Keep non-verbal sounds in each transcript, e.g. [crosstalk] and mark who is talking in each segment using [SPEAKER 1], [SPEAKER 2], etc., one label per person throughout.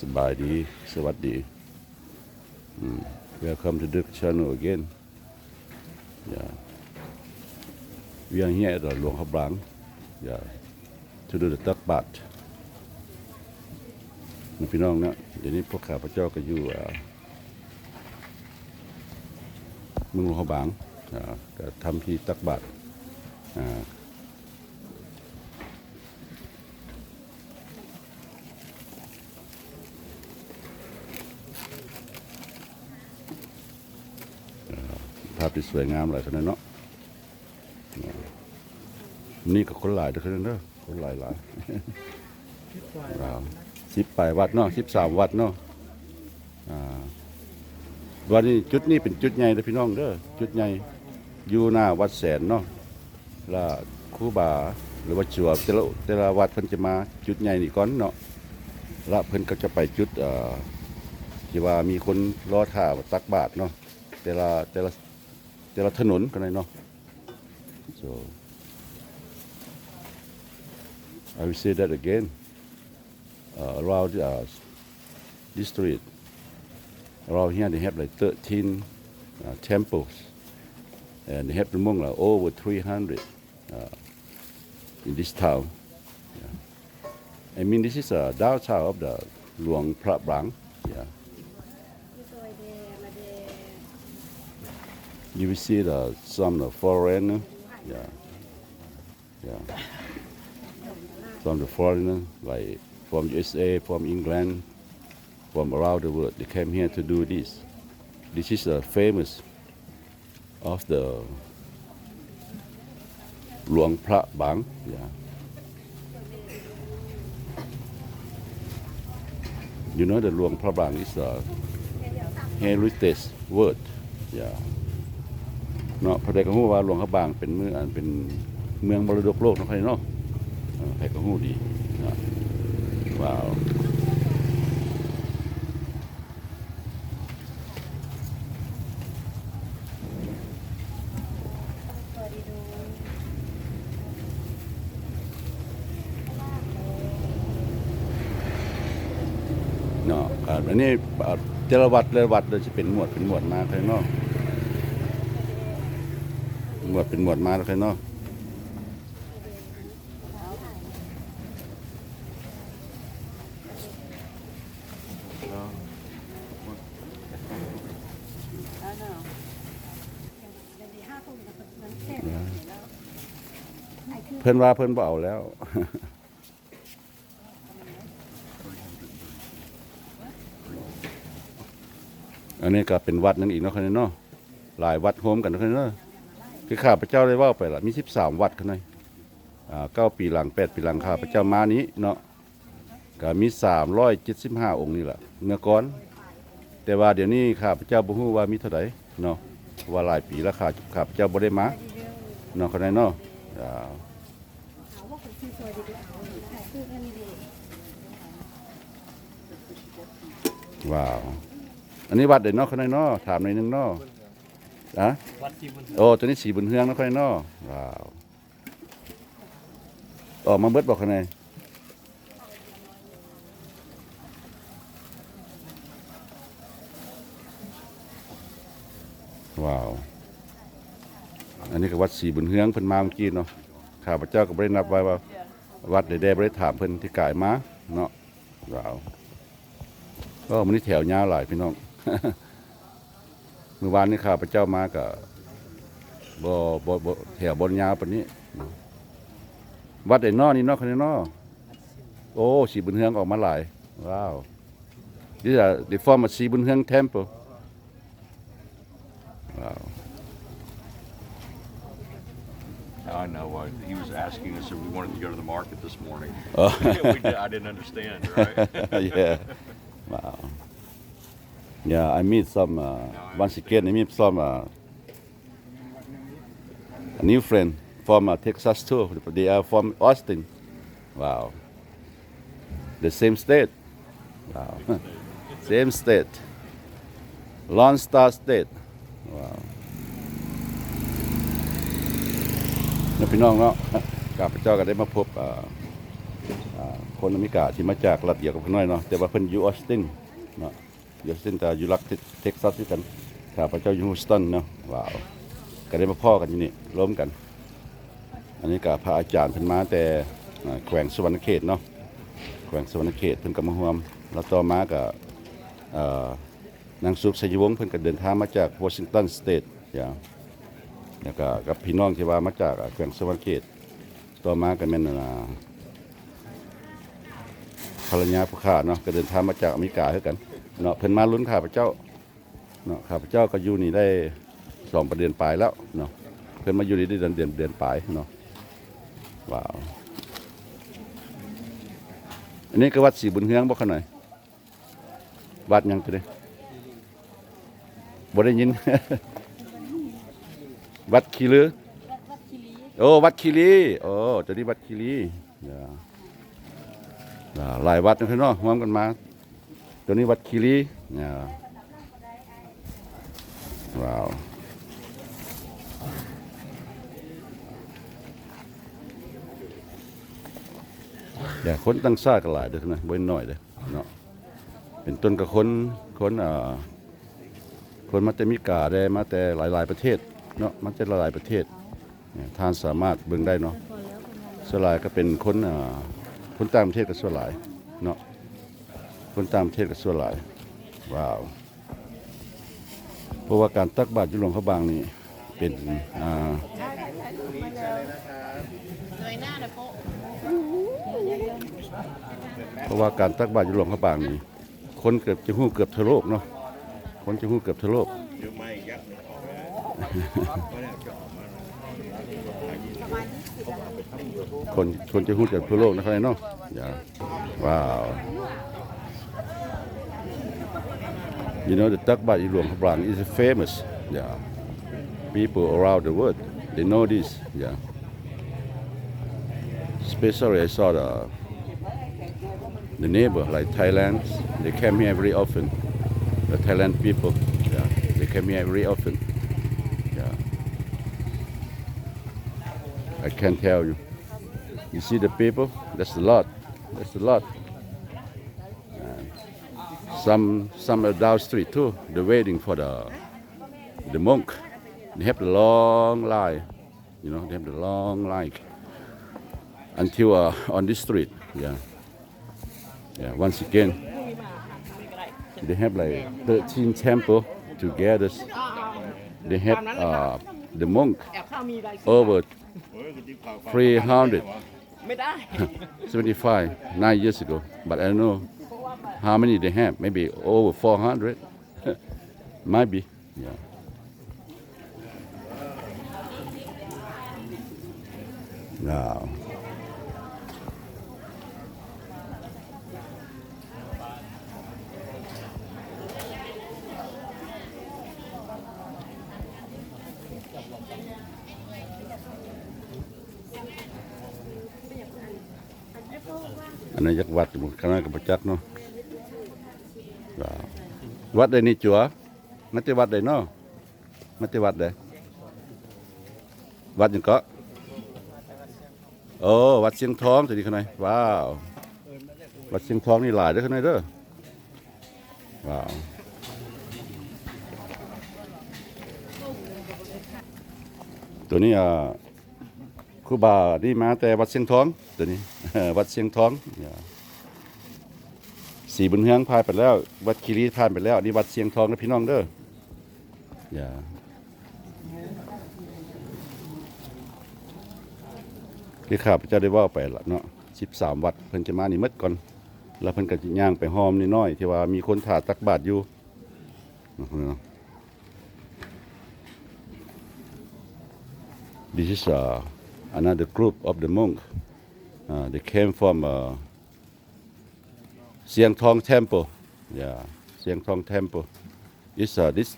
[SPEAKER 1] สบายดีสวัสดี Welcome to the channel again. Yeah. We are here at the Luang Habrang. Yeah. To do the tuck bat. นพี่น้องนะเดี๋ยวนี้พวกข้าพเจ้าก็อยู่เมืองหลวงบางก็ทำที่ตักบาตราภาพที่สวยงามหลายคนนั้นเนาะนี่ก็คนหลายเด้อคนเด้อคนหลายหลายว้าสิบปลายวัดเนาะสิบสามวัดเนาะอ่าวันนี้จุดนี้เป็นจุดใหญ่เด้อพี่น้องเด้อจุดใหญ่อยู่หน้าวัดแสนเนาะและครูบาหรือว่าจัวแต่ละแต่ละวัดเพิ่นจะมาจุดใหญ่นี่ก่อนเนาะละเพิ่นก็จะไปจุดอ่อที่ว่ามีคนรอท่าตักบาตรเนาะแต่ละแต่ละ แต่ละถนนกันเลยเนาะ so I will say that again uh, around uh, this street. Around here, they have like 13 uh, temples, and they have the Hmong like over 300 uh, in this town. Yeah. I mean, this is a downtown of the Luang Prabang. Yeah. You will see the some uh, foreigner. Yeah. Yeah. Some the foreigner like from USA, from England, from around the world. They came here to do this. This is the famous of the Luang Pra Bang. Yeah. You know the Luang Pra Bang is a heritage word. Yeah. เนาะพระเดชก็รู้ว่าหลวงพระบางเป็นเมืองอันเป็นเมืองมรดกโลกเนาะใครเนาะเออใครก็รู้ดีเนาะว้าวเนาะอันนี้อ่าแต่ละวัดแต่ละวัดเลยจะเป็นหมวดเป็นหมวดมาใครเนาะ หมวดเป็นหมวดมาใครเนาะเพิ่อนว่าเพิ่อนบ่เอาแล้วอันนี้ก็เป็นวัดหนึงอีกเนาะคันนี้เนาะหลายวัดโฮมกันเนาะคันนี้เนาะ คือข้าพเจ้าได้ว่าไปละมี13วัดคันนี้อ่าเก้าปีหลังแปดปีหลังข้าพเจ้ามานี้เนาะก็มี375อยเจ็ดสิบห้าองค์นี่แหละเมื่อก่อน แต่ว่าเดี๋ยวนี้ข้าพเจ้าบ่ฮู้ว่ามีเท่าใดเนาะว่าหลายปีแล้วข้าข้าพเจ้าบ่ได้มาเนาะคนนี้เนาะอ่าว้าว อันนี้วัดเด่นเนาะข้างในเนาะถามหน่อยนึงเนาะ อะ
[SPEAKER 2] วัดที่มัน
[SPEAKER 1] โอ้ตัวนี้สีบุญเฮืองเนาะข้างในเนาะว้าวออกมาเบิดบอกข้างในว้าว อันนี้ก็วัดสีบุญเฮืองเพิ่นมาเมื่อกี้เนาะข้าพเจ้าก็บ่ได้นับไว้ว่าวัดใดๆบ่ได้ถามเพิ่นที่กายมาเนาะว้าวก็มันนี่แถวยาวหลายพี่น้อง เมื่อวานนี้ข้าพเจ้ามากับบ่บ่บ่แถวบนยาวปานนี้ วัดไอ้นอนี่เนอกคันนี้นอโอ้สีบุญเฮืองออกมาหลาย ว้าวนี่จะ the form of สีบุญเฮือง temple ว้าว
[SPEAKER 3] I know. Uh, he was asking us if we wanted to go to the market this morning.
[SPEAKER 1] Oh.
[SPEAKER 3] we did, I didn't understand, right?
[SPEAKER 1] yeah. Wow. Yeah, I meet some, uh, once again, I meet some, uh, a new friend from uh, Texas too. They are from Austin. Wow. The same state. Wow. same state. Lone Star State. Wow. นะพี่น้องเนาะข้าพเจ้าก็ได้มาพบคนอเมริกาที่มาจากรัฐเดียวกับข้างน้อยเนาะแต่ว่าเพิ่นอยู่ออสตินเนาะ อยู่ออสตินต่อยู่รัฐเท็กซัสด้วยกันข้าพเจ้าอยู่ฮูสตันเนาะว้าวก็ได้มาพ่อกันที่นี่ร่วมกัน อันนี้ก็พระอาจารย์เพิ่นมาแต่แขวงสวรรณเขตเนาะแขวงสวรรณเขตเพิ่นก็มาร่วมแล้วต่อมาก็เอ่อนางสุขสยวงเพิ่นก็เดินทางมาจากวอชิงตันสเตทอย่างแล้วก็กับพี่น้องที่ว่ามาจากแขวงสวรรณเขต ต่อมาก็แม่นอ่าภรรยาผู้ข้าเนาะก็เดินทางมาจากอเมริกาคือกัน เนาะเพิ่นมาลุ้นข้าพเจ้าเนาะข้าพเจ้าก็อยู่นี่ได้สองประเดือนปลายแล้วเนาะเพิ่นมาอยู่นี่ได้เดือนเดือนเดือนปลายเนาะว้าวอันนี้ก็วัดศรีบุญเฮืองบ่ขน่อยวัดยังตัวนี้บ่ได้ยิน วัดขี้ลือ
[SPEAKER 2] วัดคิรี
[SPEAKER 1] โอ้วัดคีรีโอ้ตัวนี้วัดคีรีอย่าอย่าหลายวัดนะพี่น้องรวมกันมา ตัวนี้วัดคีรีอย่าว้าวอย่าคนตั้งซ่ากันหลายเด้อนะเว้นหน่อยเด้อเนาะเป็นต้นกับคนคนอ่าคนมาแต่มีกาได้มาแต่หลาย ๆประเทศเนาะมาแต่หลายๆประเทศเนี่ยท่านสามารถเบิ่งได้เนาะสลายก็เป็นคนอ่าคนต่างประเทศกับส่วนหลายเนาะ คนตางประเทศกับส่วนหลาย ว้าว เพราะว่าการตักบาตรยุหลวงพระบางนี่เป็นอ่า
[SPEAKER 2] เพ
[SPEAKER 1] ราะว่าการตักบาตรยุหลวงพระบางนี่คนเกือบจะหู้เกือบทั่วโลกเนาะคนจะหู้เกือบทั่วโลกคนคนจะหู้เกือบทั่วโลกนะครับเนาะอย่าว้าว You know, the Takbat Ilong Habrang is famous. Yeah. People around the world, they know this. Yeah. Especially I saw the, the neighbor, like Thailand, they came here very often. The Thailand people, yeah, they came here very often. Yeah. I can tell you. You see the people? That's a lot. That's a lot. Some some down street too. They're waiting for the the monk. They have the long line, you know. They have the long line until uh, on this street. Yeah, yeah. Once again, they have like 13 temple together. They have uh, the monk
[SPEAKER 2] how
[SPEAKER 1] many they have? Maybe over 400? [laughs] Might be, yeah. Now.
[SPEAKER 2] อั
[SPEAKER 1] นนี้จักวัดคณะกั
[SPEAKER 2] บประจัดเนาะวัดใด
[SPEAKER 1] นี่จั
[SPEAKER 2] วมันจวัด
[SPEAKER 1] ใดเนาะมันจวัดใดวัดยังก็โอ้วัดเชียงทองสวัสดีขนายว้าววัดเชียงทองนี่หลายเด้อขนายเด้อว้าวตัวนี้อะคูบานี่มาแต่วัดเชียงทองตัวนี้ วัดเชียงท้องเนี่ยสีบุญเฮืองผ่านไปแล้ว วัดคีรีผ่านไปแล้วนี่วัดเชียงทองนะพี่น้องเด้ออย่าที่ข้าพเจ้าได้ว่าไปละเนาะสิบสามวัดเพิ่นจะมานี่หมดก่อน แล้วเพิ่นก็จะย่างไปหอมนิดน้อยที่ว่ามีคนถาตักบาตรอยู่นาะ This is uh, another group of the monk. Uh, they came from uh, Siang Thong Temple. Yeah, Siang Thong Temple. It's uh, this.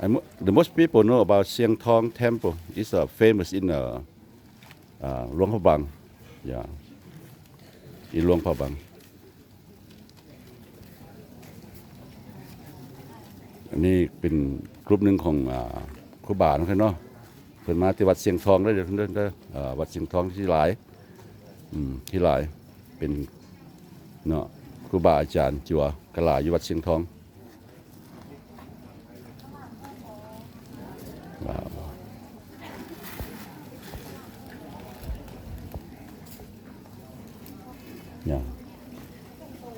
[SPEAKER 1] I mo- the most people know about Siang Thong Temple. It's uh, famous in uh, uh, Luang Prabang. Yeah, in Luang Prabang. อันนี้เป็นกลุ่มหนึ่งของอ่าครูบานะครับเนาะ เพิ่นมาที่วัดเสียงทองได้อเด้อเพิ่นเด้อเด้อเอ่อวัดเสียงทองที่หลายอืมที่หลายเป็นเนาะครูบาอาจารย์จัวกะลาอยู่วัดเชียงทองว้าวอย่า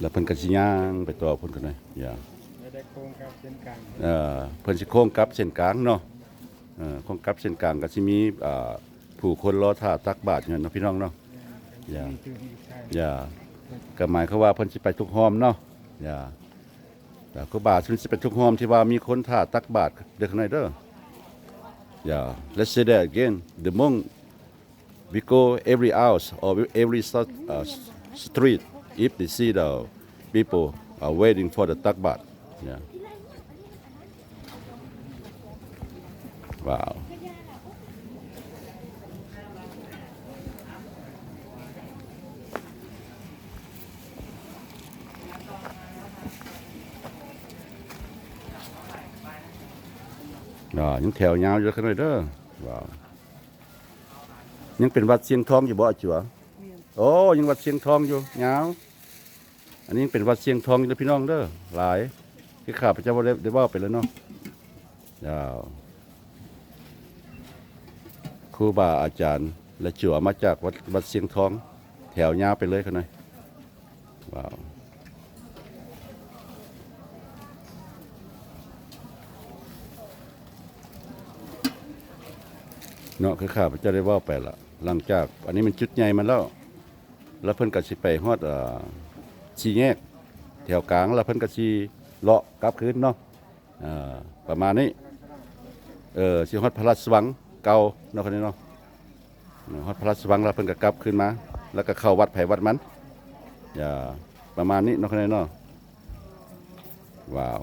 [SPEAKER 1] แล้วเพิ่นก็สิย่างไปต่อเพิ่นกันเลยอย่า
[SPEAKER 4] ไม่ได้โค้งครับเส้นกลาง
[SPEAKER 1] เอ่อเพิ่นสิโค้งกลับเส้นกลางเนาะ เอ่อโค้งกับเส้นกลางก็สิมีผู้คนรอท่าตักบาตรอยู่เนาะพี่น้องเนาะอย่าอย่าก็หมายเขาว่าเพิ่นสิไปทุกห้อมเนาะอย่าแต่ก็บาทเพิ่นสิไปทุกห้อมที่ว่ามีคนท่าตักบาตรเด้อข้างในเด้ออย่า let's say that again the monk we go every house or every uh, street if they see the people are waiting for the tak bat yeah wow อ่ายังแถวยาวอยู่ข้างในเด้อว้าวยังเป็นวัดเสียงทองอยู่บ่จัวโอ้ยังวัดเสียงทองอยู่ยาวอันนี้ยังเป็นวัดเสียงทองอยู่เด้อพี่น้องเด้อหลายที่ข้าพเจ้าบ่ได้ได้เว่าไปแล้วเนาะยาว ครูบาอาจารย์ และจัวมาจากวัดวัดเสียงทอง แถวยาวไปเลยข้างในว้าวเนาะคือข้าพเจ้าได้ว่าไปละหลังจาก อันนี้มันจุดใหญ่มาแล้ว แล้วเพิ่นก็สิไปฮอดเอ่อชีแยก แถวกลางแล้วเพิ่นก็สิเลาะกลับคืนเนาะอ่าประมาณนี้เออสิฮอดพระราชวัง เก่าเนาะคนนี้เนาะฮอดพระราชวังแล้วเพิ่นก็กลับคืนมา แล้วก็เข้าวัดไผวัดมันอย่าประมาณนี้เนาะคนนี้เนาะว้าว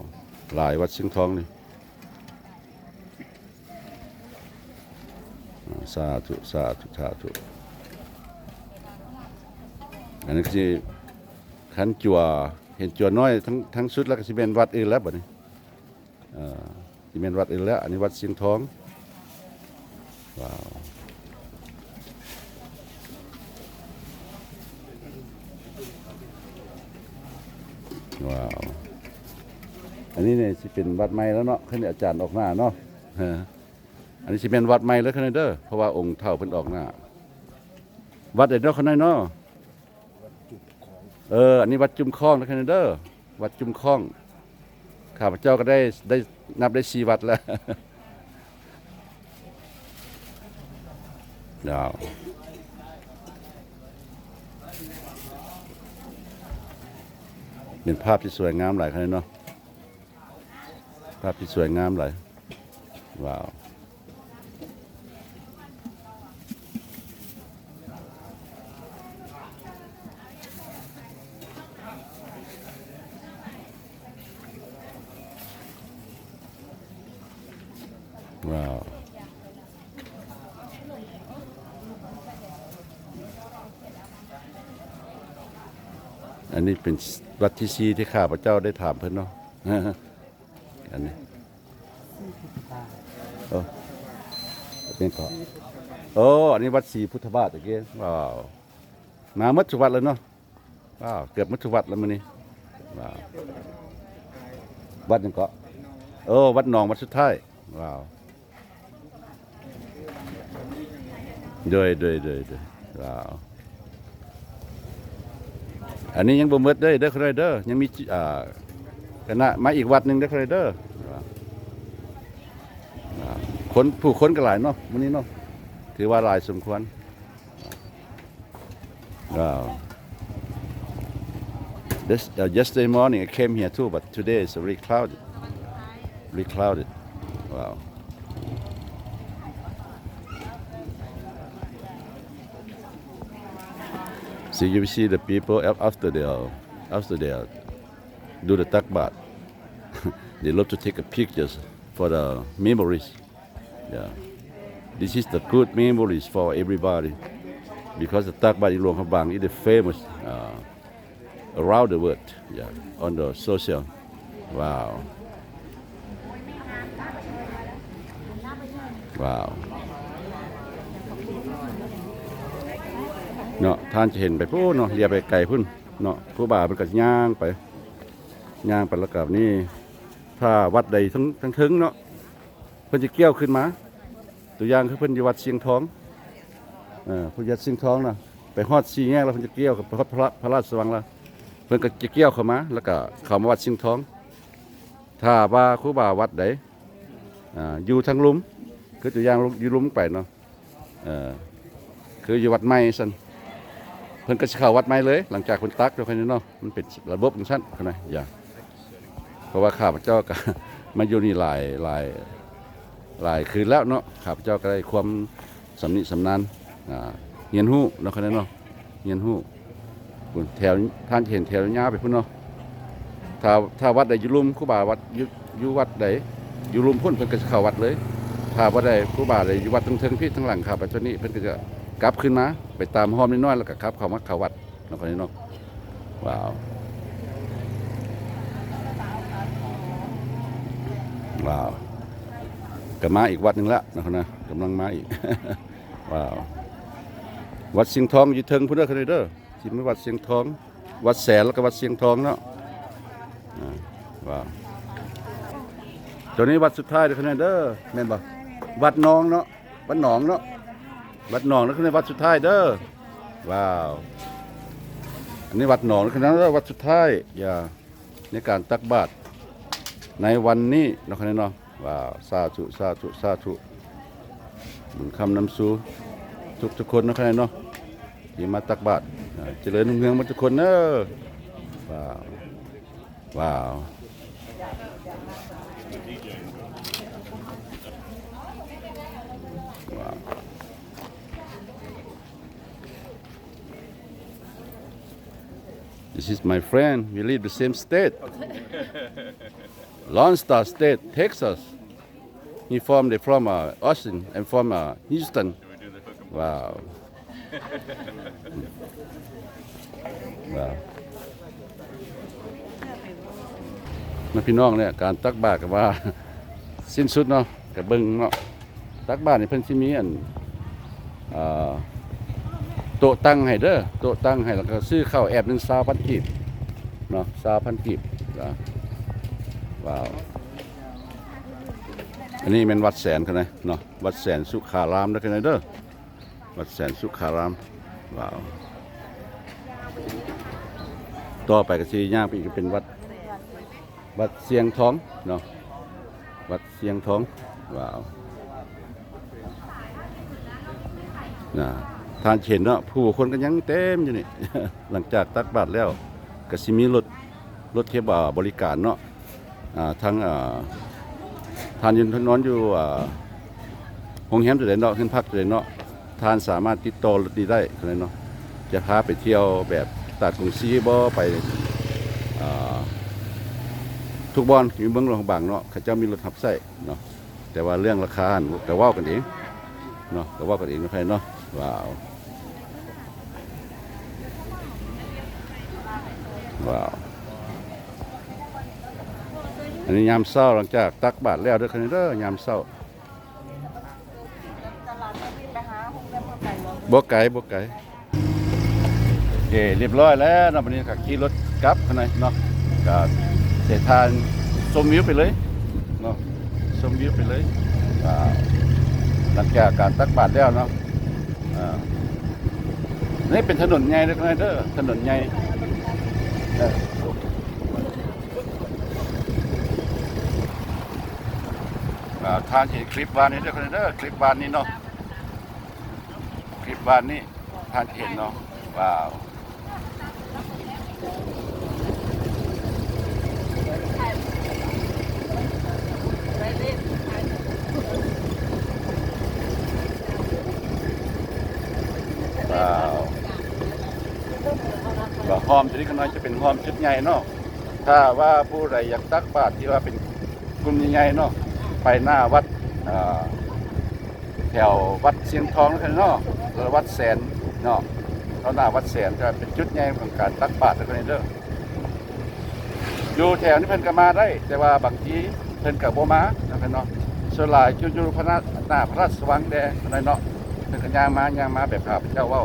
[SPEAKER 1] หลายวัดสิงห์ทองนี่สาธุสาธุสาธุอันนี้คือขันจัวเห็นจัวน้อยทั้งทั้งสุดแล้วก็สิเป็นวัดอื่นแล้วบัดนี้อ่อสิเป็นวัดอื่นแล้ว อันนี้วัดเสียงทอง ว้าวว้าว อันนี้เนี่ยสิเป็นวัดใหม่แล้วเนาะขึ้นอาจารย์ออกมาเนาะอออันนี้สิเป็นวัดใหม่เลยคันเด้อเพราะว่าองค์เท่าเพิ่นออกหน้า วัดเด็ดเนาะคันเนาะเออ อันนี้วัดจุมคล้องนะคันเด้อวัดจุมคล้องข้าพเจ้าก็ได้ได้นับได้สี่วัดแล้ว ดาวเป็นภาพที่สวยงามหลายครั้งเนาะภาพที่สวยงามหลายว้าว อันนี้ เป็นวัดที่ซีที่ข้าพระเจ้าได้ถามเพิ่นเนาะอันนี้โอ้เป็นเกาะโอ้อันนี้วัดศรีพุทธบาทตะเกียว้าวมามัดทุวัดแล้วเนาะว้าวเกือบมัดทุวัดแล้วมื้อนี้ว้าววัดยังเกาะโอ้วัดหนองวัดสุดท้ายว้าวโดยโดยโดยโดยว้าว อันนี้ยังบ่หมดเด้เด้อครเด้อยังมีอ่าคณะมาอีกวัดหนึ่งเด้อครเด้อว้าวว้าวคนผู้คนก็หลายเนาะมื้อนี้เนาะถือว่าหลายสมควรว้าว This, uh, yesterday morning I came here too, but today it's really cloudy. Really clouded. Wow. So you see the people after they are, after they are, do the takbat. [laughs] they love to take a pictures for the memories. Yeah. This is the good memories for everybody because the takbat in Luang Prabang is famous uh, around the world. Yeah, on the social. Wow. Wow. เนาะท่านจะเห็นไปพู้เนาะเรียไปไกลพุ่นเนาะผู้บ่าวเป็นก็ย่างไปย่างไปแล้วกับนี่ถ้าวัดใดทั้งทั้งถึงเนาะเพิ่นจะเกี่ยวขึ้นมา ตัวอย่างคือเพิ่นอยู่วัดเชียงทองเออเพิ่นวัดเชียงทองเน่ะไปฮอดสี่แยกแล้วเพิ่นจะเกี่ยวกับพระพระพระราชวังแล้วเพิ่นก็จะเกี่ยวเข้ามา แล้วก็เข้ามาวัดเชียงทอง ถ้าว่าครูบาวัดใดอ่าอยู่ทางลุมคือตัวอย่างอยู่ลุมไปเนาะเออคืออยู่วัดใหม่ซั่น เพิ่นก็สิเข้าวัดใหม่เลย หลังจากเพิ่นตักเดี๋ยวค่อยนี้เนาะมันเป็นระบบจังซั่นเข้าใจอย่าเพราะว่าข้าพเจ้าก็มาอยู่นี่หลายหลายหลายคืนแล้วเนาะข้าพเจ้าก็ได้ความสำนิสำนานอ่าเรียนฮู้เนาะค่อยนี้เนาะเรียนฮู้พุ่นแถวท่านเห็นแถวยาวไปพุ่นเนาะถ้าถ้าวัดใดอยู่ลุมครูบาวัดอยู่วัดใดอยู่ลุมพุ่นเพิ่นก็สิเข้าวัดเลยถ้าว่าได้ครูบาได้อยู่วัดทั้งเทิงพี่ทั้งหลังครับไปตัวนี้เพิ่นก็จะ กลับขึ้นมา ไปตามห้อมนิดน้อยแล้วก็กลับ เข้ามาเขาวัดเนาะคนนี้เนาะว้าวว้าวก็มาอีกวัดหนึ่งละนะครับนะกำลังมาอีกว้าววัดเสียงทองอยู่เทิงพุ่นเด้อคนนี้เด้อที่ไม่วัดเสียงทอง วัดแสนแล้วก็วัดเสียงทองเนาะว้าวตัวนี้วัดสุดท้ายเด้อคะแนเด้อแม่นบ่วัดหนองเนาะวัดหนองเนาะ วัดหนองแล้วคะแนนวัดสุดท้ายเด้อว้าวอันนี้วัดหนองแล้วคะแนนเด้อวัดสุดท้ายอย่าในการตักบาตรในวันนี้นะคะแนนเนาะว้าวสาธุสาธุสาธุบุญคำนำสูทุกทุกคนนะคะแนนเนาะที่มาตักบาตรเจริญรุ่งเรืองมดทุกคนเด้อว้าวว้าว This is my friend. We live the same state. Lone Star State, Texas. He from they from uh, Austin and from uh, Houston. Wow. wow. นะพี่น้องเนี่ยการตักบาตรกับว่า สิ้นสุดเนาะกับเบิ้งเนาะตักบาตรนี่เพิ่นสิมีอันอ่า [laughs] โต๊ะตั้งให้เด้อโต๊ะตั้งให้แล้วก็ซื้อข้าวแอบหนึ่งซาพันกีบเนาะซาพันกีบนะว้าวอันนี้เป็นวัดแสนกันนะเนาะวัดแสนสุขารามเด้อกันนะเด้อวัดแสนสุขารามว้าวต่อไปก็สิย่างไปอีกเป็นวัดวัดเสียงท้องเนาะวัดเสียงท้องว้าวนะ ทานเห็นเนาะผู้คนก็ยังเต็มอยู่นี่ หลังจากตักบาตรแล้วก็สิมีรถรถเคบาบริการเนาะอ่าทั้งทานยืนนอนอยู่อ่าโรงแรมจุดใดเนาะขึ้นพักจุดใดเนาะทานสามารถติดต่อรถดีได้ก็เลยเนาะจะพาไปเที่ยวแบบตัดกรุงซีบ่ไปอทุกบอนอยู่เมืองหลวงบางเนาะเขาเจ้ามีรถทับใส่เนาะแต่ว่าเรื่องราคาหั่นก็เว้ากันเองเนาะก็เว้ากันเองไม่ใครเนาะว้าว ว้าว อันนี้ยามเศร้าหลังจากตักบาตรแล้วเด้อคันนี้เด้อยามเศร้าบ่ไก่บ่ไก่โอเคเรียบร้อยแล้วนะวันนี้ก็ขี่รถกลับคันนี้เนาะก็เสยทานชมวิวไปเลยเนาะชมวิวไปเลยหลังจากการตักบาตรแล้วเนาะนี่เป็นถนนใหญ่เลยครับเด้อถนนใหญ่ ทานเห็นคลิปวานนี้เด้อครับเด้อคลิปวานนี้เนาะคลิปวานนี้ทานเห็นเนาะว้าวว้าว ก็หอมชนิดกันน้อยจะเป็นหอมชุดใหญ่เนาะถ้าว่าผู้ใดอยากตักบาตรที่ว่าเป็นกลุ่มใหญ่ๆเนาะไปหน้าวัดแถววัดเชียงทองนะครับเนาะหรือวัดแสนเนาะตอนหน้าวัดแสนจะเป็นจุดใหญ่ของการตักบาตรนะครับเด้ออยู่แถวนี้เพิ่นก็มาได้ แต่ว่าบางทีเพิ่นกับโบมานะครับเนาะส่วนหลายอยู่อยู่พระนาหน้าพระราชวังแดงอะไรเนาะเพิ่นก็ย่างมาย่างมาแบบข้าพเจ้าว้า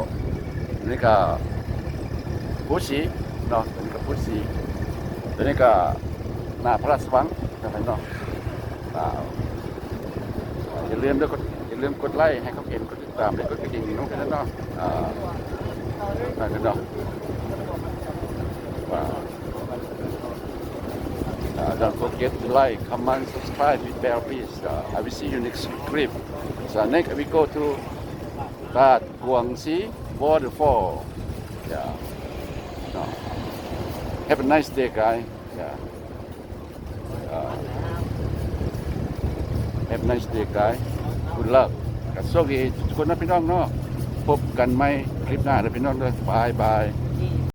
[SPEAKER 1] นี่ก็ พุชีเนาะตัวนี้ก็พุชีตัวนี้ก็หน้าพระราชวังนะครับเนาะอ่าอย่าลืมด้วยกดอย่าลืมกดไลค์ให้เขาเห็นกดติดตามเลยกดกระดิ่งน้องกันเนาะนั่นกันเนาะว้า don't forget to like, comment, subscribe with bell please. Uh, I will see you next clip. So next we go to that Guangxi waterfall. Yeah. Have a nice day, guy. Yeah. Uh, have a nice day, guy. Good luck. กับโชคดีทุกคนนะพี่น้องเนาะพบกันไหมคลิปหน้านะพี่น้องเด้อบายบาย